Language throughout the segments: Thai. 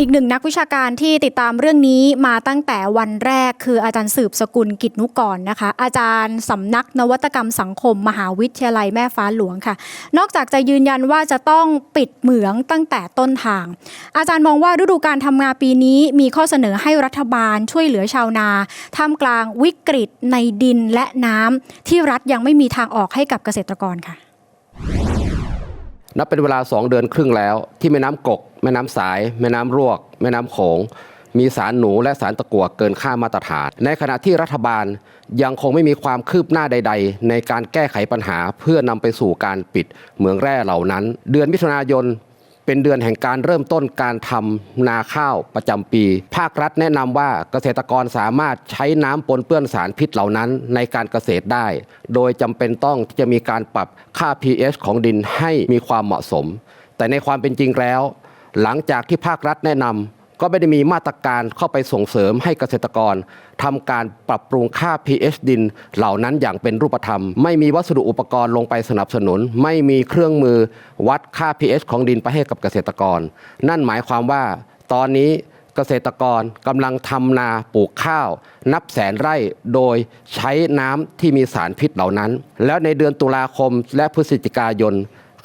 อีกหนึ่งนักวิชาการที่ติดตามเรื่องนี้มาตั้งแต่วันแรกคืออาจารย์สืบสกุลกิจนุกรนะคะ อาจารย์สำนักนวัตกรรมสังคม มหาวิทยาลัยแม่ฟ้าหลวงค่ะ นอกจากจะยืนยันว่าจะต้องปิดเหมืองตั้งแต่ต้นทาง อาจารย์มองว่าฤดูการทำงานปีนี้มีข้อเสนอให้รัฐบาลช่วยเหลือชาวนาท่ามกลางวิกฤตในดินและน้ำที่รัฐยังไม่มีทางออกให้กับเกษตรกรค่ะ นับเป็นเวลา 2 เดือนครึ่งแล้ว ที่แม่น้ำกก แม่น้ำสาย แม่น้ำรวก แม่น้ำโขง มีสารหนูและสารตะกั่วเกินค่ามาตรฐาน ในขณะที่รัฐบาลยังคงไม่มีความคืบหน้าใด ๆ ในการแก้ไขปัญหาเพื่อนำไปสู่การปิดเหมืองแร่เหล่านั้น เดือนมิถุนายน เป็นเดือนแห่งการเริ่มต้นการทำนาข้าวประจำปี ภาครัฐแนะนำว่าเกษตรกรสามารถใช้น้ำปนเปื้อนสารพิษเหล่านั้นในการเกษตรได้ โดยจำเป็นต้องจะมีการปรับค่า pH ของดินให้มีความเหมาะสม แต่ในความเป็นจริงแล้ว หลังจากที่ภาครัฐแนะนำ ก็ไม่ได้มีมาตรการเข้าไปส่งเสริมให้เกษตรกรทำการปรับปรุงค่า pH ดินเหล่านั้นอย่างเป็นรูปธรรม ไม่มีวัสดุอุปกรณ์ลงไปสนับสนุน ไม่มีเครื่องมือวัดค่า pH ของดินไปให้กับเกษตรกร นั่นหมายความว่าตอนนี้เกษตรกรกำลังทำนาปลูกข้าว นับแสนไร่โดยใช้น้ำที่มีสารพิษเหล่านั้น แล้วในเดือนตุลาคมและพฤศจิกายน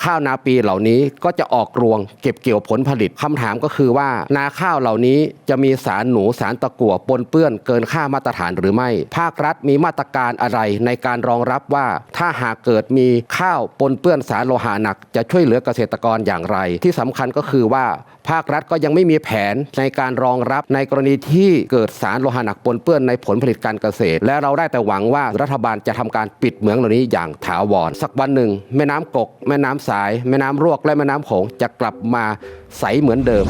ข้าวนาปีเหล่านี้ก็จะออกรวงเก็บเกี่ยวผลผลิตคำถามก็คือว่า นาข้าวเหล่านี้จะมีสารหนูสารตะกั่วปนเปื้อนเกินค่ามาตรฐานหรือไม่ ภาครัฐมีมาตรการอะไรในการรองรับว่า ถ้าหากเกิดมีข้าวปนเปื้อนสารโลหะหนัก จะช่วยเหลือเกษตรกรอย่างไร ที่สำคัญก็คือว่า ภาครัฐก็ยังไม่มีแผนในการรองรับในกรณีที่เกิดสารโลหะหนักปนเปื้อนในผลผลิตการเกษตร และเราได้แต่หวังว่ารัฐบาลจะทำการปิดเหมืองเหล่านี้อย่างถาวร สักวันหนึ่ง แม่น้ำกก แม่น้ำสาย แม่น้ำรวกและแม่น้ำโขงจะกลับมาใสเหมือนเดิม